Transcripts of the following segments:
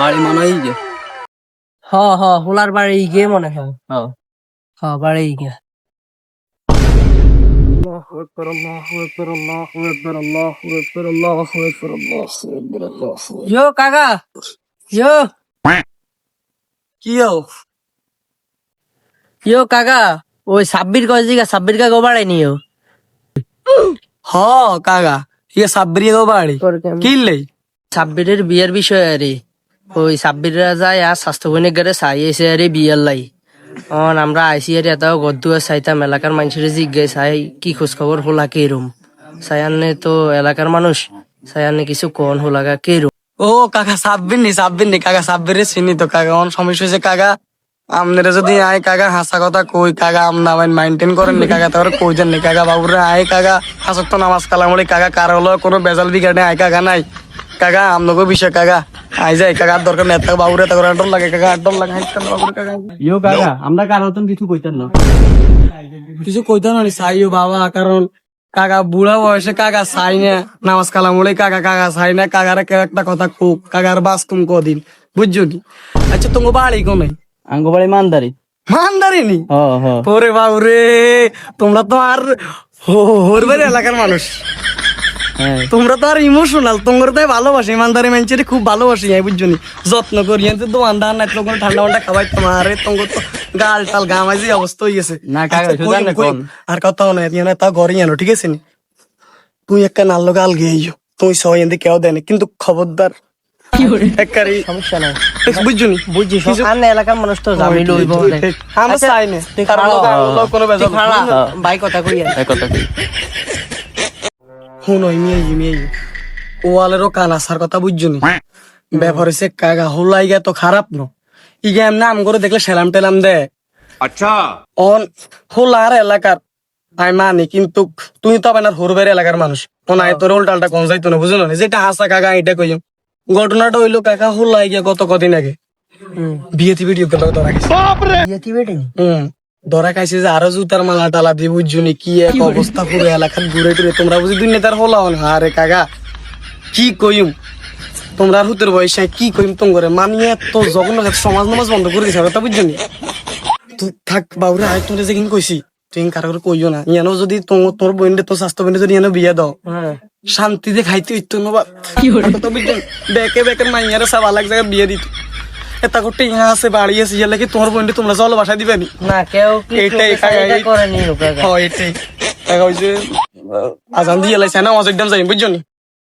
বাড়ি মনে হয় যে। হ হ হোলার বাড়ি গিয়ে মনে হয়। হ। বাড়ি গিয়ে। ইয়ো কাকা! ইয়ো! কি ইয়ো কাকা! ওই সাব্বির কয় জিগা সাব্বির নিও হ কাকা। ইয়ে গো লেই সাব্বিরের বিয়ের বিষয় আরে। ওই সাব্বিররা যায় আর স্বাস্থ্য বৈনিক গাড়ে চাই এসে আরে বিয়ের লাই। অন, আমরা আইসি আরে এটাও গদ্দু চাইতাম এলাকার মানুষের জিজ্ঞাই চাই, কি খোঁজ খবর হোলা কেরম সায়ান্নে তো এলাকার মানুষ সায়ান্নে কিছু কন হোলাগা কেরম ও, কাকা সাব্বির নি সাব্বির নি, কাকা সাব্বিরে চিনি তো, কাকা। অন, সমস্যা হয়েছে কাকা আপনারা যদি আয় কাকা হাসা কথা কই, কাকা আমনা মাইন মেনটেন করেন নি, কাকা তারপরে কই দেন নি, কাকা বাবুরে আয় কাকা হাসক তো নামাজ কালাম কাকা কার হলো কোনো বেজাল বিঘাটে আয় কাকা, নাই। কাকা আমনগো বিষয়, কাকা। কাকা দরকার নেই বাবুরে লাগে কাকা লাগে বাবুরে ইয়ো কাকা আমরা কার হতন কিছু কইতেন না কিছু কইতে না চাইও বাবা কারণ কাকা বুড়া বয়সে কাকা চাই না নামাজ কালাম বলে কাকা কাকা চাই না কাকারে কেউ একটা কথা কোক কাকার বাস তুমি কদিন বুঝছ নি আচ্ছা তোমার বাড়ি কোনে আঙ্গবাড়ি মানদারি মানদারি নি হ হ ওরে বাবুরে তোমরা তো আর হরবার এলাকার মানুষ হ্যাঁ তোমরা তো আর ইমোশনাল তোমরা তো ভালোবাসি ইমানদারি মানুষের খুব ভালোবাসি আমি বুঝছ যত্ন করি এনতে দোকানদার নাই তোমার ঠান্ডা মান্ডা খাবাই তোমার তোমার তো গাল টাল গামাই যে অবস্থা হয়ে গেছে। না, আচ্ছা? আর কথা নয় এদিকে না তা ঘরে আনো ঠিক আছে নি? তুই একটা নাল্লো গাল গিয়ে তুই সবাই এনতে কেউ দেয় কিন্তু খবরদার সমস্যা নাই। বুঝছনি বুঝছি এলাকার মানুষ তো জামি লইব আমরা চাই না কারণ লোক আনলো, কোনো বেজাল নেই। বাই কথা কই আর। কথা কই। হুনই মিয়াই মেয়ে ওয়ালেরও কান আসার কথা বুঝছুনি হ্যাঁ। ব্যাপার হয়েছে কাগা হোলাই গা তো খারাপ ন। এমনি আম করে দেখলে সেলাম টেলাম দে। আচ্ছা। অন হোলার এলাকার আই মানি কিন্তু তুই তো আপনার হরবের এলাকার মানুষ। ওনায় তোর উল্টালটা কম যাইতো না বুঝলো না? যেটা হাসা কাকা এটা কই ঘটনাটা হইল কাকা হোলাই গিয়া গত কদিন আগে। বিয়েতে ভিডিও বিয়েতে ভিডিও হুম। ধরা খাইছে যে আরও জুতার মালা টালা দিয়ে বুঝছ নি? কি এক অবস্থা পুরো এলাকার ঘুরে টুরে। তোমরা বুঝি দুই নেতার হলাও না? আরে কাকা কি কইম? তোমরা আর হুতের বয়সে কি কইম তোম করে মানিয়ে তো জঘন্য সমাজ নমাজ বন্ধ করে দিছে কথা বুঝছ নি? তুই থাক বাবুরে আয় তোমরা যেদিন কইছি। তুই কারও করে কইও না। ইয়ানো যদি তোর তোর বোনদের তোর স্বাস্থ্য বোনের যদি ইয়ানো বিয়ে দাও হ্যাঁ। শান্তিতে খাইতে ইত্য নবা কথা বুঝছেন বেকে বেকের মাইয়ারে সব আলাগ জায়গায় বিয়ে দিত। এটা করতে ইহা আছে বাড়ি আছে ইয়ালে কি তোমার বোনটি তোমরা চলো বাসা দিবেনি না? কেউ কি করে নি। হয় এটাই হয়েছে আজান দিয়ে লাইছে না একদম যাই বুঝছ নি?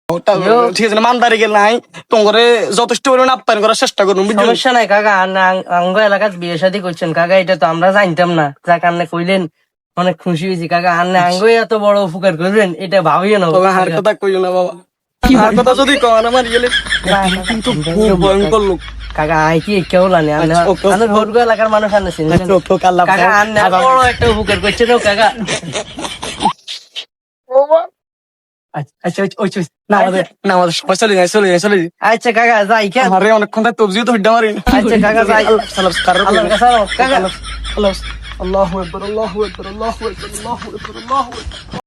ওটা ঠিক আছে মানদারি গেল নাই তোমারে যথেষ্ট পরিমাণে আপ্যায়ন করার চেষ্টা করুন বুঝছ সমস্যা নাই কাকা আঙ্গ বিয়ে শাদী করছেন। কাকা এটা তো আমরা জানতাম না। যা কান্নে কইলেন অনেক খুশি হয়েছি। কাকা আন্নে আঙ্গ এত বড় উপকার করবেন এটা ভাবিও না। হার কথা কইও না বাবা। হার কথা যদি কন আমার গেলে। কিন্তু খুব ভয়ঙ্কর লোক। কাকা আই কি কেউ লানি আন্নে আচ্ছা, এলাকার মানুষ আচ্ছা, কাকা। বড় একটা উপকার কাকা। আচ্ছা আচ্ছা আচ্ছা, আচ্ছা না না আমাদের সবাই চলে যায় চলে যায় চলে যায়। আচ্ছা কাকা যাই কেন আরে অনেকক্ষণ তাই তবজিও তো হিড্ডা মারি আচ্ছা কাকা যাই। সালাম কারও কাছে আরও, কাকা আল্লাহ আল্লাহ আকবার আল্লাহু আকবার আল্লাহু আকবার আল্লাহু আকবার আল্লাহু আকবার